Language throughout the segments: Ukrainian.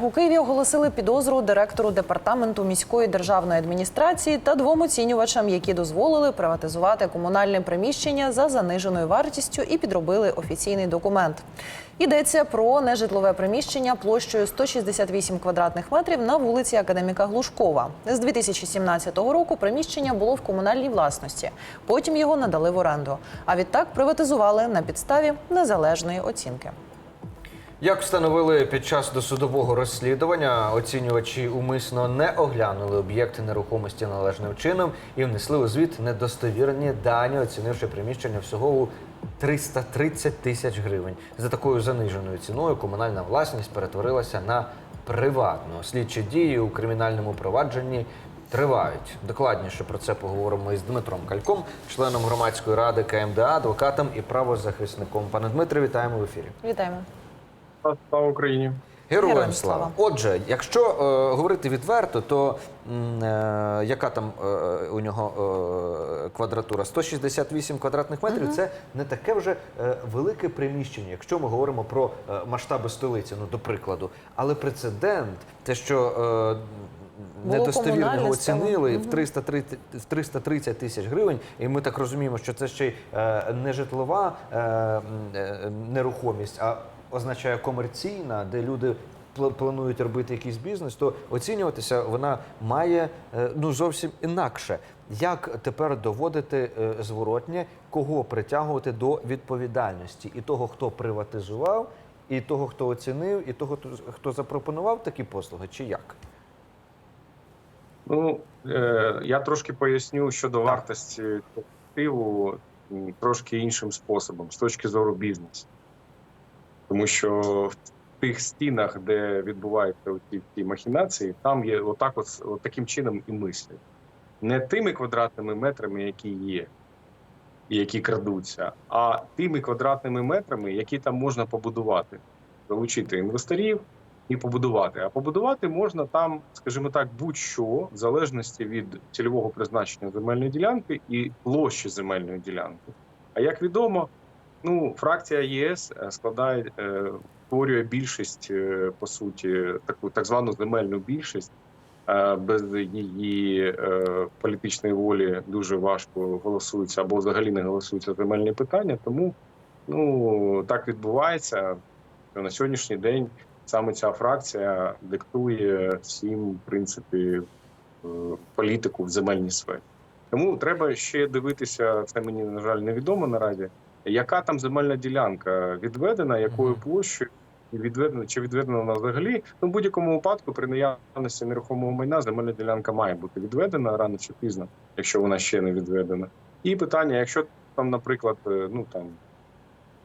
У Києві оголосили підозру директору департаменту міської державної адміністрації та двом оцінювачам, які дозволили приватизувати комунальне приміщення за заниженою вартістю і підробили офіційний документ. Йдеться про нежитлове приміщення площею 168 квадратних метрів на вулиці Академіка Глушкова. З 2017 року приміщення було в комунальній власності. Потім його надали в оренду. А відтак приватизували на підставі незалежної оцінки. Як встановили під час досудового розслідування, оцінювачі умисно не оглянули об'єкти нерухомості належним чином і внесли у звіт недостовірні дані, оцінивши приміщення всього у 330 тисяч гривень. За такою заниженою ціною комунальна власність перетворилася на приватну. Слідчі дії у кримінальному провадженні тривають. Докладніше про це поговоримо із Дмитром Кальком, членом громадської ради КМДА, адвокатом і правозахисником. Пане Дмитре, вітаємо в ефірі. Вітаємо. Слава Україні. Героям Героям слава. слава. Отже, якщо е, говорити відверто, то е, яка там е, у нього е, квадратура? 168 квадратних метрів це не таке вже е, велике приміщення, якщо ми говоримо про е, масштаби столиці, ну до прикладу. Але прецедент, те, що е, недостовірно оцінили в 330, в 330 тисяч гривень, і ми так розуміємо, що це ще й е, не житлова е, е, нерухомість, а означає комерційна, де люди пл- планують робити якийсь бізнес, то оцінюватися вона має е, ну зовсім інакше. Як тепер доводити е, зворотнє, кого притягувати до відповідальності? І того, хто приватизував, і того, хто оцінив, і того, хто- хто запропонував такі послуги, чи як? Ну е, я трошки поясню щодо вартості активу трошки іншим способом, з точки зору бізнесу. Тому що в тих стінах, де відбуваються ці ці махінації, там є отак, от, от таким чином і мислять. Не тими квадратними метрами, які є, які крадуться, а тими квадратними метрами, які там можна побудувати, залучити інвесторів і побудувати. А побудувати можна там, скажімо так, будь-що в залежності від цільового призначення земельної ділянки і площі земельної ділянки. А як відомо, ну фракція ЄС е, складає е, створює більшість е, по суті, таку так звану земельну більшість. Е, Без її е, політичної волі дуже важко голосуються або взагалі не голосуються земельні питання. Тому ну так відбувається. На сьогоднішній день саме ця фракція диктує всім, в принципі, е, політику в земельній сфері. Тому треба ще дивитися, це мені на жаль невідомо наразі. Яка там земельна ділянка відведена, якою площею відведена чи відведена вона взагалі? Ну, в будь-якому випадку, при наявності нерухомого майна, земельна ділянка має бути відведена рано чи пізно, якщо вона ще не відведена. І питання: якщо там, наприклад, е, ну там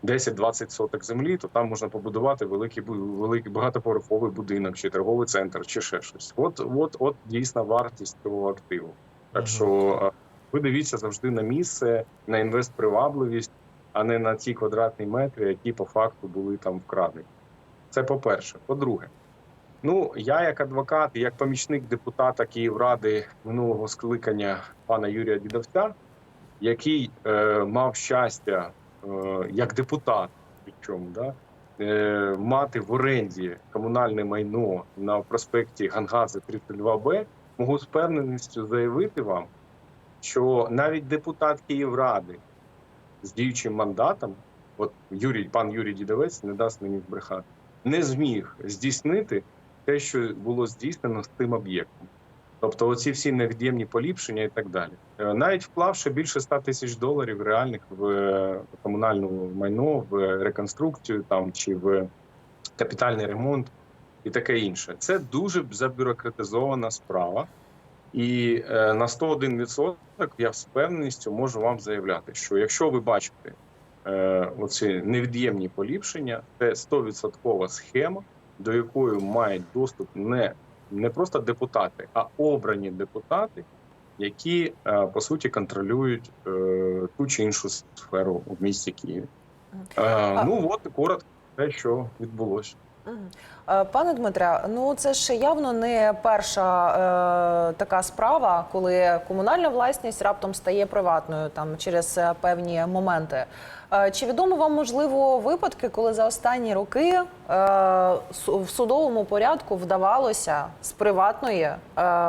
10-20 соток землі, то там можна побудувати великий великий багатоповерховий будинок, чи торговий центр, чи ще щось. От, от, от дійсна вартість цього активу. Так що е, ви дивіться завжди на місце, на інвестпривабливість, а не на ті квадратні метри, які по факту були там вкрадені. Це по-перше. По-друге, ну я як адвокат, як помічник депутата Київради минулого скликання пана Юрія Дідовця, який е, мав щастя е, як депутат, причому да, е, мати в оренді комунальне майно на проспекті Гангази 32Б, можу з впевненістю заявити вам, що навіть депутат Київради з діючим мандатом, от Юрій, пан Юрій Дідовець не дасть мені збрехати, не зміг здійснити те, що було здійснено з тим об'єктом. Тобто, оці всі невід'ємні поліпшення і так далі. Е, Навіть вклавши більше 100 тисяч доларів реальних в е, комунальне майно, в реконструкцію там чи в капітальний ремонт і таке інше. Це дуже забюрократизована справа. І е, на 101% я з впевненістю можу вам заявляти, що якщо ви бачите е, оці невід'ємні поліпшення, це 100% схема, до якої мають доступ не, не просто депутати, а обрані депутати, які е, по суті контролюють ту чи іншу сферу в місті Києві. Ну от коротко те, що відбулося. Е, Пане Дмитре, ну це ж явно не перша е, така справа, коли комунальна власність раптом стає приватною там через е, певні моменти. Е, чи відомо вам можливо випадки, коли за останні роки е, в судовому порядку вдавалося з приватної е,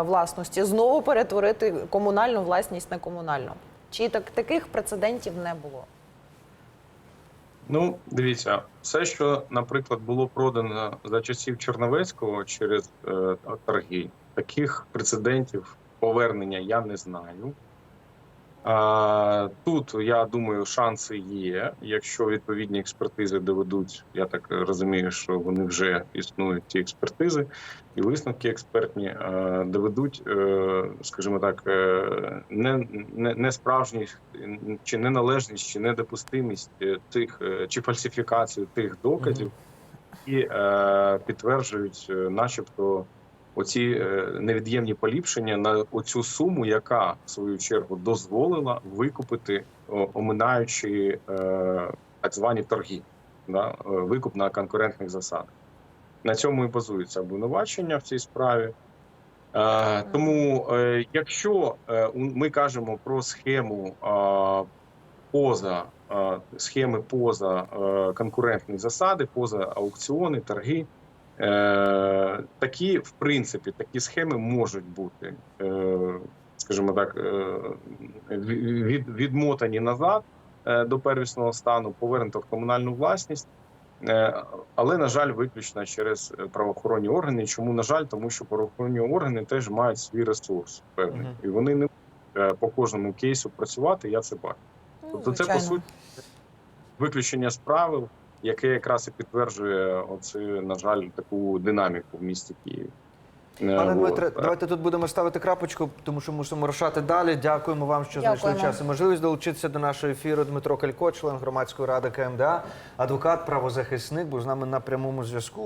власності знову перетворити комунальну власність на комунальну? Чи так таких прецедентів не було? Ну, дивіться, все, що, наприклад, було продано за часів Черновецького через е, торги, таких прецедентів повернення я не знаю. Тут, я думаю, шанси є, якщо відповідні експертизи доведуть, я так розумію, що вони вже існують ці експертизи, і висновки експертні доведуть, е, скажімо так, е, не, не, несправжність чи неналежність, чи недопустимість е, тих чи фальсифікацію тих доказів, і підтверджують, начебто, оці е, невід'ємні поліпшення на оцю суму, яка в свою чергу дозволила викупити, оминаючи е, так звані торги, да, е, викуп на конкурентних засадах. На цьому і базується обвинувачення в цій справі. Тому, якщо ми кажемо про схему поза схеми поза конкурентні засади, поза аукціони, торги, такі, в принципі, такі схеми можуть бути, е, скажімо так, е, від, відмотані назад е, до первісного стану, повернуто в комунальну власність. Е, Але на жаль, виключно через е, правоохоронні органи. Чому на жаль, тому що правоохоронні органи теж мають свій ресурс певний, і вони не можуть е, по кожному кейсу працювати. Я це бачу. Ну, Тобто, це по суті виключення з правил, яке якраз і підтверджує оце, на жаль, таку динаміку в місті Києві. Е, Пане. Дмитре, давайте тут будемо ставити крапочку, тому що мусимо рушати далі. Дякуємо вам, що знайшли час і можливість долучитися до нашого ефіру. Дмитро Калько, член громадської ради КМДА, адвокат, правозахисник, був з нами на прямому зв'язку.